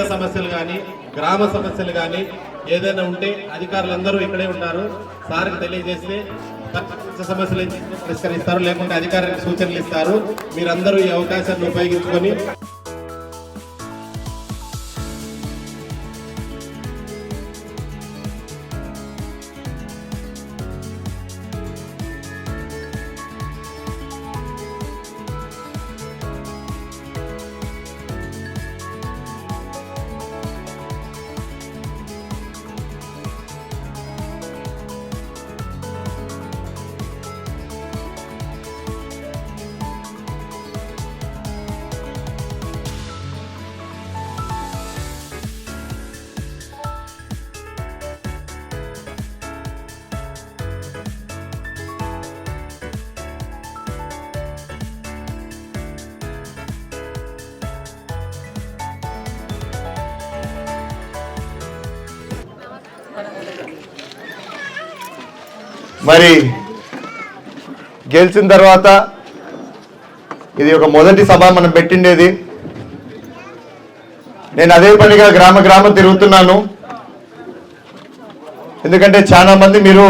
సమస్యలు కానీ గ్రామ సమస్యలు కానీ ఏదైనా ఉంటే అధికారులందరూ ఇక్కడే ఉన్నారు సార్కి తెలియజేస్తే సమస్యలు పరిష్కరిస్తారు. లేకుంటే అధికారులకు సూచనలు ఇస్తారు. మీరందరూ ఈ అవకాశాన్ని ఉపయోగించుకొని మరి గెలిచిన తర్వాత ఇది ఒక మొదటి సభ మనం పెట్టిండేది. నేను అదే పనిగా గ్రామ గ్రామం తిరుగుతున్నాను. ఎందుకంటే చాలా మంది మీరు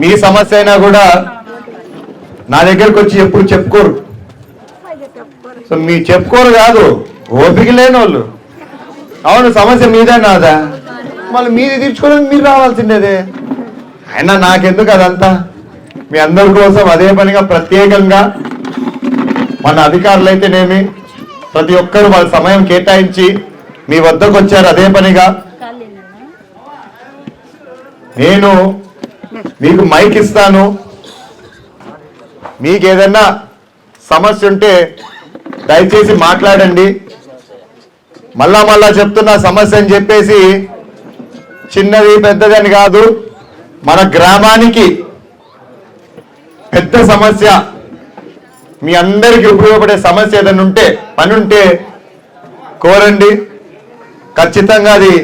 మీ సమస్య అయినా కూడా నా దగ్గరకు వచ్చి ఎప్పుడు చెప్పుకోరు. సో మీ చెప్పుకోరు కాదు ఓపిక లేని వాళ్ళు అవును సమస్య మీదే నాదా? మళ్ళీ మీది తీర్చుకోవడానికి మీరు రావాల్సిందేదే? అయినా నాకెందుకు అదంతా? మీ అందరి కోసం అదే పనిగా ప్రత్యేకంగా మన అధికారులు అయితేనేమి ప్రతి ఒక్కరు వాళ్ళ సమయం కేటాయించి మీ వద్దకు వచ్చారు అదే పనిగా. నేను మీకు మైక్ ఇస్తాను. మీకు ఏదన్నా సమస్య ఉంటే దయచేసి మాట్లాడండి. మళ్ళా మళ్ళా చెప్తున్న సమస్య అని చెప్పేసి చిన్నది పెద్దదని కాదు. మన గ్రామానికి పెద్ద సమస్య. మీ అందరికీ ఉపయోగపడే సమస్య ఏదైనా ఉంటే పని ఉంటే కోరండి. ఖచ్చితంగా అది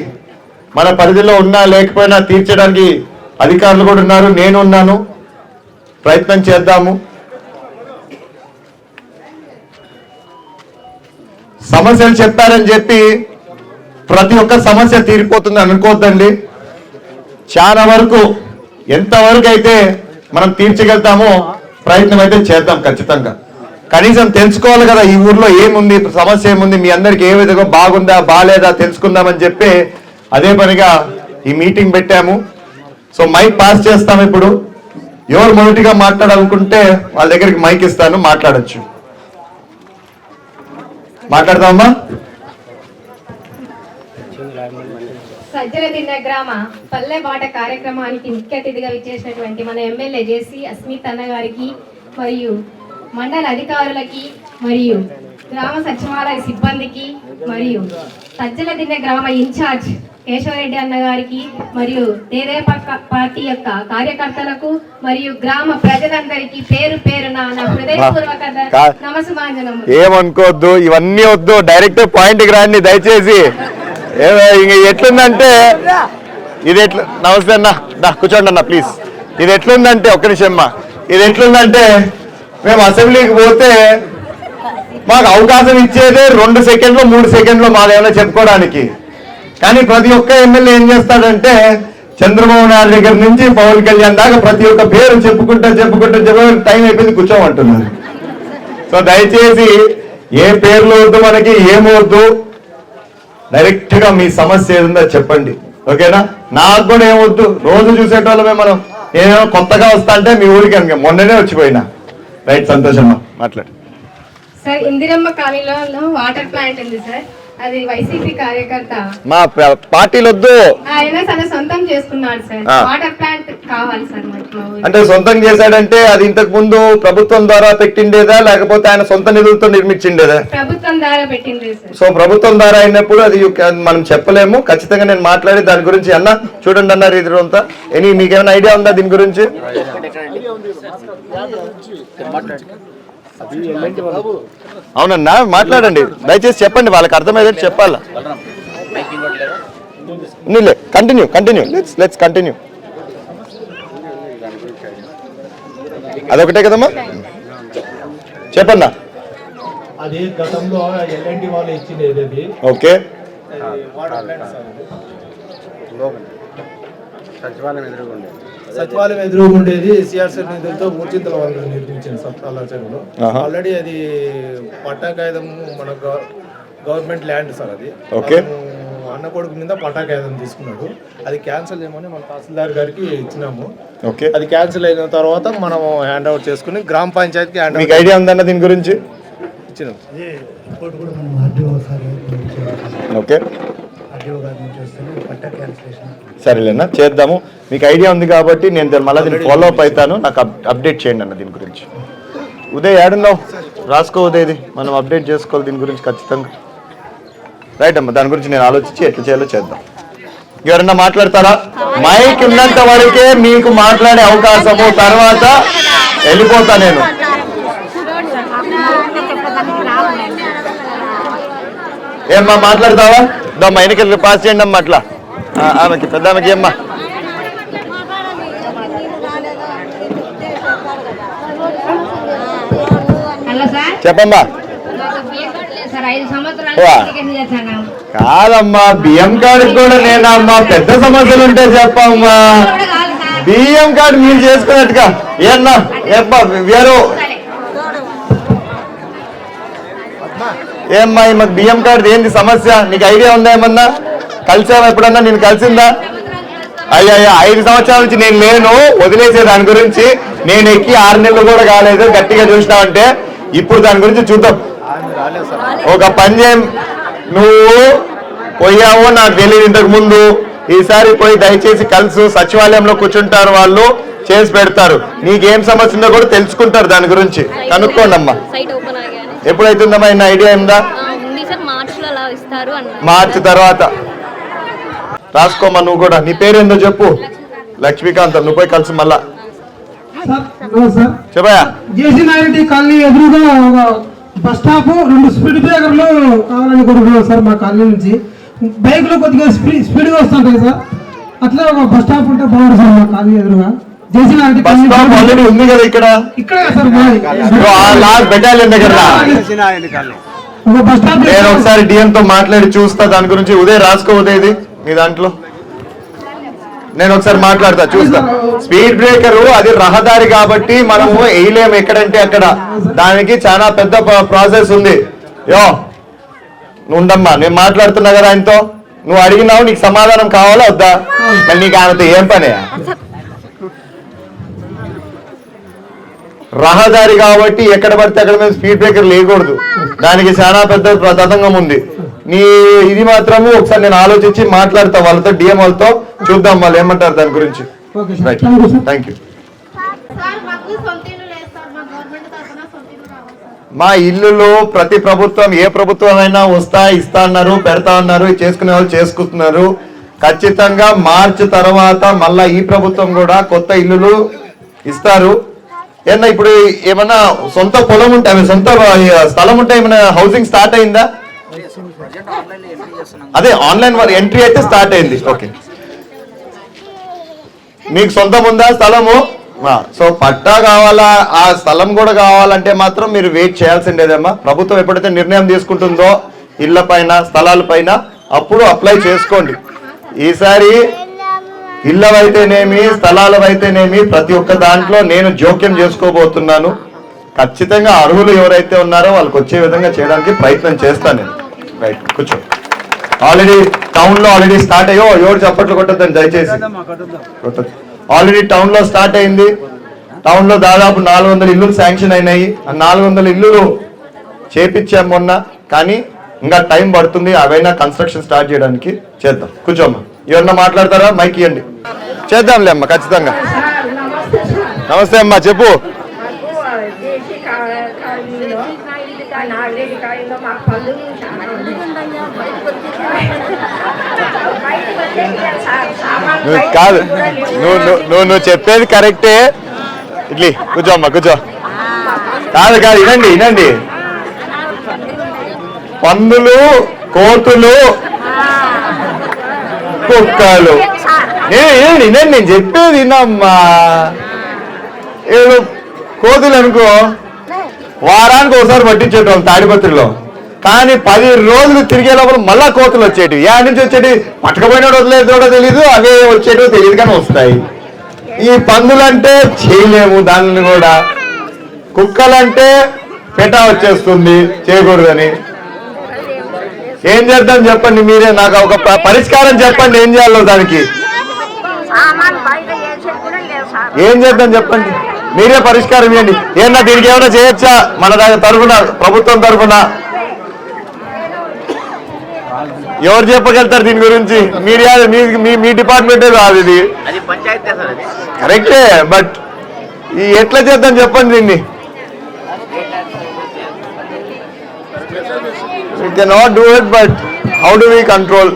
మన పరిధిలో ఉన్నా లేకపోయినా తీర్చడానికి అధికారులు కూడా ఉన్నారు. నేను ఉన్నాను. ప్రయత్నం చేద్దాము. సమస్యలు చెప్పారని చెప్పి ప్రతి ఒక్క సమస్య తీరిపోతుంది అనుకోవద్దండి చాలా వరకు ఎంతవరకు అయితే మనం తీర్చగలుగుతామో ప్రయత్నం అయితే చేద్దాం ఖచ్చితంగా. కనీసం తెలుసుకోవాలి కదా ఈ ఊర్లో ఏముంది సమస్య ఏముంది మీ అందరికి ఏ విధంగా బాగుందా బాగాలేదా తెలుసుకుందామని చెప్పి అదే పనిగా ఈ మీటింగ్ పెట్టాము. సో మైక్ పాస్ చేస్తాం ఇప్పుడు. ఎవరు మొదటిగా మాట్లాడాలనుకుంటే వాళ్ళ దగ్గరికి మైక్ ఇస్తాను మాట్లాడచ్చు. మాట్లాడదామా సజ్జల దిన్న గ్రామ పల్లె బాట కార్యక్రమానికి ముఖ్య అతిథిగా విచ్చేసినటువంటి మన ఎమ్మెల్యే జేసీ అస్మిత్ అన్న గారికి మరియు మండల అధికారులకి మరియు గ్రామ సచివాలయ సిబ్బందికి మరియు సజ్జల దిన్న గ్రామ ఇన్ఛార్జ్ కేశవరెడ్డి అన్న గారికి మరియు తెదేపా పార్టీ యొక్క కార్యకర్తలకు మరియు గ్రామ ప్రజలందరికీ పేరు పేరున నా హృదయపూర్వక నమస్మాంజనము ఏమనుకోవద్దు ఇవన్నీ వద్దు. డైరెక్ట్ పాయింట్కి రాండి దయచేసి. ఇంక ఎట్లుందంటే ఇది ఎట్లా నమస్తే అన్న దా కూర్చోండి అన్న ప్లీజ్ ఇది ఎట్లుందంటే ఒక్క నిమిషం ఇది ఎట్లుందంటే మేము అసెంబ్లీకి పోతే మాకు అవకాశం ఇచ్చేదే రెండు సెకండ్లు మూడు సెకండ్లు మాదేమైనా చెప్పుకోవడానికి. కానీ ప్రతి ఒక్క ఎమ్మెల్యే ఏం చేస్తాడంటే చంద్రబాబు నాయుడు దగ్గర నుంచి పవన్ కళ్యాణ్ దాకా ప్రతి ఒక్క పేరు చెప్పుకుంటా చెప్పుకుంటా చెప్పుకుంటా టైం అయిపోయింది కూర్చోమంటున్నారు. సో దయచేసి ఏ పేర్లు వద్దు మనకి ఏమవద్దు డైరెక్ట్గా మీ సమస్య ఏదుందో చెప్పండి. ఓకేనా? నాకు కూడా ఏమొద్దు. రోజు చూసేటోళ్ళమే మనం. నేనేమో కొత్తగా వస్తా అంటే మీ ఊరికి అనుకో. మొన్ననే వచ్చిపోయినా. రైట్ సంతోషమ్మా మాట్లాడు. సార్ ఇందిరమ్మ కాలనీలో వాటర్ ప్లాంట్ ఉంది సార్. అది వైసీపీ కార్యకర్త. మా ప- పార్టీలు వద్దు ఆయన తన సొంతం చేసుకున్నాడు సార్. ఆ. వాటర్ ప్లాంట్ కావాలి సార్ మాకు. మా ఊరికి. అంటే సొంతం చేశాడంటే అది ఇంతకు ముందు ప్రభుత్వం ద్వారా పెట్టిండేదా? లేకపోతే ఆయన సొంత నిధులతో నిర్మించిండేదా? ప్రభుత్వం ద్వారా పెట్టింది సార్. సో ప్రభుత్వం ద్వారా అయినప్పుడు అది మనం చెప్పలేము. ఖచ్చితంగా నేను మాట్లాడి దాని గురించి అన్న చూడండి అన్నారు ఇది అంతా. ఎనీ మీకేమైనా ఐడియా ఉందా దీని గురించి? అవునన్నా మాట్లాడండి. దయచేసి చెప్పండి వాళ్ళకి అర్థమయ్యేది చెప్పాలా? నీలే continue continue let's let's continue అదొకటే కదమ్మా? చెప్పన్నా? అది గతంలో ఎల్ఎన్టీ వాళ్ళు ఇచ్చిండేది అది. ఓకే. సచివాలయం ఎదురుగుండే సచివాలయం ఎదురుగా ఉండేది సిఆర్సీ నిధులతో మూర్చింతల వాళ్ళు నిర్మించిన సప్తాల చెరువులో ఆహా. ఆల్రెడీ అది పట్టా కాగితం మన గవ- గవర్నమెంట్ ల్యాండ్ సార్ అది. ఓకే. అన్న కొడుకు మీద పట్టా కాగితం తీసుకున్నాడు. అది క్యాన్సిల్ చేయమని మన తహసీల్దార్ గారికి ఇచ్చినాము. ఓకే. అది క్యాన్సిల్ అయిన తర్వాత మనం హ్యాండ్ ఓవర్ చేసుకుని గ్రామ పంచాయతీకి హ్యాండ్ మీకు ఓవర్ ఐడియా ఉందన్న దీని గురించి? ఇచ్చినాం ఓకే. సరేలేనా చేద్దాము. మీకు ఐడియా ఉంది కాబట్టి నేను మళ్ళీ దీన్ని ఫాలో అప్ అవుతాను. నాకు అప్- అప్డేట్ చేయండి అన్న దీని గురించి. ఉదయ్ ఏడున్నావు రాసుకో ఉదయది. మనం అప్డేట్ చేసుకోవాలి దీని గురించి ఖచ్చితంగా. రైట్ అమ్మా దాని గురించి నేను ఆలోచించి ఎట్లా చేయాలో చేద్దాం. ఎవరన్నా మాట్లాడతారా? మైక్ ఉన్నంత వరకే మీకు మాట్లాడే అవకాశము. తర్వాత వెళ్ళిపోతా నేను. ఏమ్మా మాట్లాడతావా? దమ్మా ఎన్నికలు పాస్ చేయండి అమ్మా అట్లా. ఆమెకి పెద్ద ఆమెకి ఏమ్మా హలో సార్ చెప్పమ్మా మాకు బియ్యం కార్డు లేదు సార్ ఐదు సంవత్సరాలు వా. అప్లికేషన్ చేశాను కాదమ్మా బియ్యం కార్డు కూడా నేనమ్మా పెద్ద సమస్యలు ఉంటే చెప్పమ్మా. బియ్యం కార్డు మీరు చేసుకున్నట్టుగా. ఏమ్మా ఏమ్మా వేరు. ఏమ్మా ఈ మాకు బియ్యం కార్డు ఏంది సమస్య? నీకు ఐడియా ఉందా ఏమన్నా? కలిసావా ఎప్పుడన్నా? నేను కలిసిందా? అయ్యా అయ్యా ఐదు సంవత్సరాల నుంచి నేను లేను వదిలేసే దాని గురించి. నేను ఎక్కి ఆరు నెలలు కూడా కాలేదు గట్టిగా చూసినావంటే. ఇప్పుడు దాని గురించి చూద్దాం. ఒక పని చేయం నువ్వు పోయావో నాకు తెలియదు ఇంతకు ముందు. ఈసారి పోయి దయచేసి కలుసు సచివాలయంలో కూర్చుంటారు వాళ్ళు చేసి పెడతారు. నీకేం సమస్య ఉందో కూడా తెలుసుకుంటారు దాని గురించి. కనుక్కోండి అమ్మా ఎప్పుడైతుందమ్మా? ఇన్న ఐడియా ఉందా? మార్చి తర్వాత. రాసుకోమ్మా నువ్వు కూడా. నీ పేరు ఏందో చెప్పు. లక్ష్మీకాంత్. నువ్వు పోయి కలిసి మళ్ళా. చెప్పయా జేసీ కాలనీ ఎదురుగా ఒక బస్ స్టాప్ రెండు స్పీడ్ బ్రేకర్లు కావాలని కోరుకున్నాం సార్ మా కాలనీ నుంచి. బైక్లో కొద్దిగా స్పీడ్ స్పీడ్గా వస్తుంటాయి సార్. అట్లా ఒక బస్ స్టాప్ ఉంటే బాగుంటుంది సార్ మా కాలనీ ఎదురుగా. నేను ఒకసారి డిఎం తో మాట్లాడి చూస్తా. దాని గురించి ఉదయం రాసుకో ఉదయది మీ దాంట్లో. నేను ఒకసారి మాట్లాడతా చూస్తా. స్పీడ్ బ్రేకర్ అది రహదారి కాబట్టి మనము వేయలేము ఎక్కడంటే అక్కడ. దానికి చాలా పెద్ద ప్రాసెస్ ఉంది. యో నువ్వు ఉండమ్మా నేను మాట్లాడుతున్నా కదా ఆయనతో. నువ్వు అడిగినావు నీకు సమాధానం కావాలా వద్దా? మరి నీకు ఆయనతో ఏం పని? రహదారి కాబట్టి ఎక్కడ పడితే అక్కడ మీద స్పీడ్ బ్రేకర్ లేకూడదు దానికి చాలా పెద్ద ప్రతంగం ఉంది. నీ ఇది మాత్రము ఒకసారి నేను ఆలోచించి మాట్లాడతా వాళ్ళతో డిఎం వాళ్ళతో. చూద్దాం వాళ్ళు ఏమంటారు దాని గురించి. Okay sir right thank you మా ఇల్లులు ప్రతి ప్రభుత్వం ఏ ప్రభుత్వం అయినా వస్తా ఇస్తా అన్నారు పెడతా అన్నారు చేసుకునే వాళ్ళు చేసుకుంటున్నారు. ఖచ్చితంగా మార్చి తర్వాత మళ్ళా ఈ ప్రభుత్వం కూడా కొత్త ఇల్లులు ఇస్తారు. ఏమన్నా ఇప్పుడు ఏమన్నా సొంత పొలం ఉంటే ఆమె సొంత స్థలం ఉంటే ఏమైనా హౌసింగ్ స్టార్ట్ అయిందా? అదే ఆన్లైన్ వారి ఎంట్రీ అయితే స్టార్ట్ అయింది. ఓకే మీకు సొంతం ఉందా స్థలము? సో పట్టా కావాలా? ఆ స్థలం కూడా కావాలంటే మాత్రం మీరు వెయిట్ చేయాల్సిందేదమ్మా. ప్రభుత్వం ఎప్పుడైతే నిర్ణయం తీసుకుంటుందో ఇళ్ళ పైన స్థలాల పైన అప్పుడు అప్లై చేసుకోండి. ఈసారి ఇళ్ళవైతేనేమి స్థలాలవైతేనేమి ప్రతి ఒక్క దాంట్లో నేను జోక్యం చేసుకోబోతున్నాను. ఖచ్చితంగా అర్హులు ఎవరైతే ఉన్నారో వాళ్ళకి వచ్చే విధంగా చేయడానికి ప్రయత్నం చేస్తాను నేను. రైట్ కూర్చో. ఆల్రెడీ టౌన్లో ఆల్రెడీ స్టార్ట్ అయ్యో ఎవరు చప్పట్లు కొట్టద్దని దయచేసి. కొట్టద్దు. ఆల్రెడీ టౌన్లో స్టార్ట్ అయింది. టౌన్లో దాదాపు నాలుగు వందల ఇల్లులు శాంక్షన్ అయినాయి. ఆ నాలుగు వందల ఇల్లులు చేపించాం మొన్న. కానీ ఇంకా టైం పడుతుంది. అవైనా కన్స్ట్రక్షన్ స్టార్ట్ చేయడానికి. చేద్దాం. కూర్చోమ్మా. ఎవరన్నా మాట్లాడతారా? మైక్ ఇవ్వండి చేద్దాంలే అమ్మా ఖచ్చితంగా. నమస్తే అమ్మా చెప్పు. మాకు కాదు నువ్వు నువ్వు నువ్వు చెప్పేది కరెక్టే. ఇడ్లీ కూర్చో అమ్మా కూర్చో. కాదు కాదు వినండి వినండి పందులు కోతులు కుక్కలు. ఏ- వినండి నేను చెప్పేది వినమ్మా. ఏదో కోతులు అనుకో వారానికి ఒకసారి పట్టించేటోళ్ళు తాడిపత్రిలో. కానీ పది రోజులు తిరిగే లోపల మళ్ళా కోతలు వచ్చేటివి. యా నుంచి వచ్చేటి పట్టకపోయినాడు వదిలేదు కూడా తెలియదు అవే వచ్చేటివి తెలియదు కానీ వస్తాయి. ఈ పందులంటే చేయలేము దానిని కూడా. కుక్కలంటే పెట వచ్చేస్తుంది చేయకూడదని. ఏం చేద్దాం చెప్పండి మీరే నాకు ఒక ప- పరిష్కారం చెప్పండి ఏం చేయాలో దానికి? ఏం చేద్దాం చెప్పండి? మీరే పరిష్కారం ఇవ్వండి. ఏమన్నా దీనికి ఏమైనా చేయొచ్చా? మన దాని తరఫున ప్రభుత్వం తరఫున? ఎవరు చెప్పగలుగుతారు దీని గురించి? మీడియా మీ మీ- డిపార్ట్మెంటే కాదు ఇది. కరెక్టే బట్ ఈ ఎట్లా చేద్దాం చెప్పండి దీన్ని. We cannot do it but how do we control?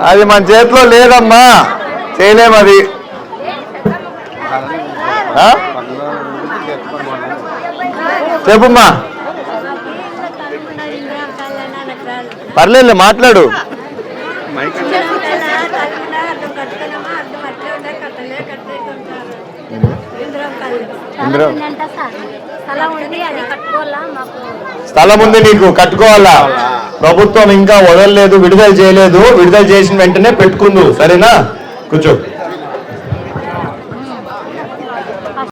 అది మన చేతిలో లేదమ్మా. చేయలేం అది? చెప్పుమ్మా. పర్లేదు మాట్లాడు. స్థలం ఉంది నీకు కట్టుకోవాలా? ప్రభుత్వం ఇంకా వదలలేదు విడుదల చేయలేదు. విడుదల చేసిన వెంటనే పెట్టుకుందు సరేనా? కూర్చో.